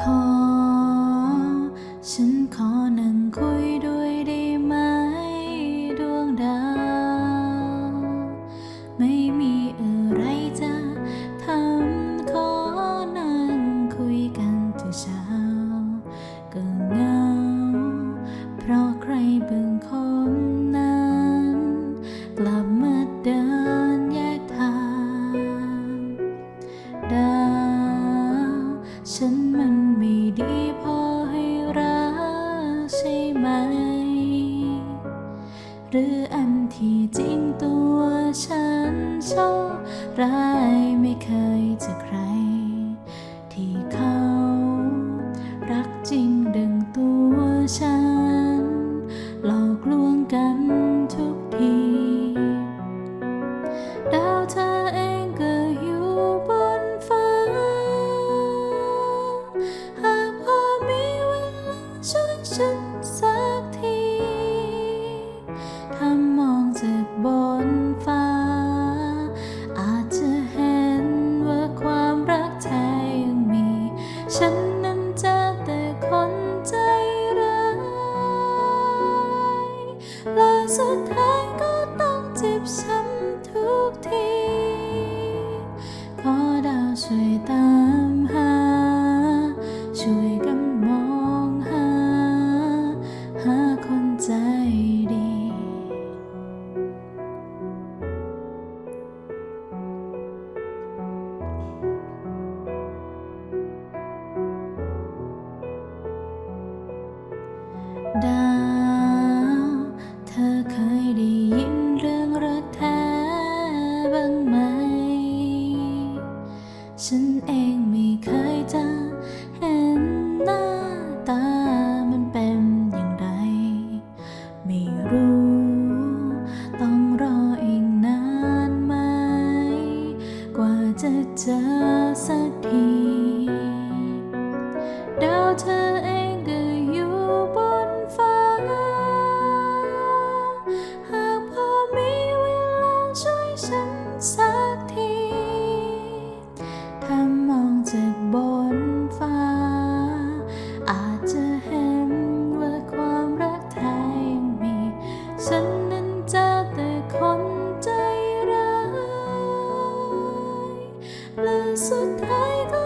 ขอ ฉันขอนั่งคุยด้วยได้ไหม ดวงดาว ไม่มีอะไรจะทำขอนั่งคุยกันถึงเช้าก็เหงา เพราะใครบางคน ช่ไหม หรืออันที่จริงตัวฉันโชคร้ายไม่เคยจะใคร ที่เขารักจริงดึงตัวฉัน สุดท้ายก็ต้องเจ็บช้ำทุกที ขอดาวช่วยตามหา ช่วยกันมองหา หาคนใจดี ดา ฉันเองไม่เคยจะเห็นหน้าตามันเป็นอย่างไร ไม่รู้ ต้องรออีกนานไหม กว่าจะเจอสักทีดาวเธอเอง นฟ้า อาจจะเห็นว่าความรักแท้ยังมี ฉันนั้นจะแต่คนใจร้ายและสุดท้ายก็